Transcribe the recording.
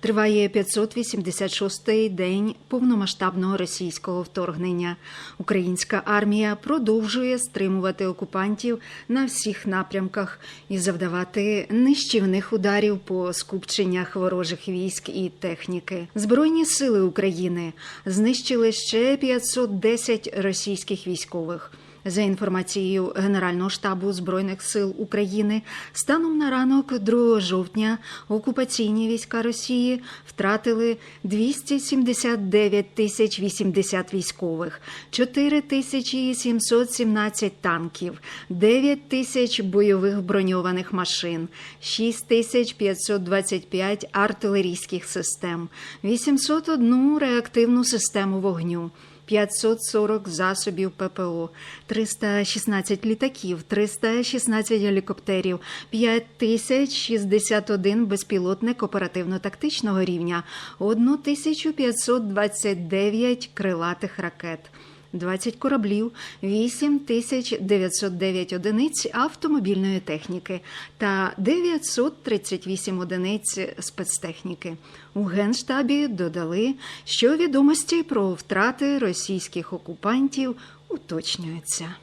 Триває 586-й день повномасштабного російського вторгнення. Українська армія продовжує стримувати окупантів на всіх напрямках і завдавати нищівних ударів по скупченнях ворожих військ і техніки. Збройні сили України знищили ще 510 російських військових. За інформацією Генерального штабу Збройних сил України, станом на ранок 2 жовтня окупаційні війська Росії втратили 279 тисяч 80 військових, 4 тисячі 717 танків, 9 тисяч бойових броньованих машин, 6 тисяч 525 артилерійських систем, 801 реактивну систему вогню. 540 засобів ППО, 316 літаків, 316 гелікоптерів, 5061 безпілотник оперативно-тактичного рівня, 1529 крилатих ракет. 20 кораблів, 8909 одиниць автомобільної техніки та 938 одиниць спецтехніки. У Генштабі додали, що відомості про втрати російських окупантів уточнюються.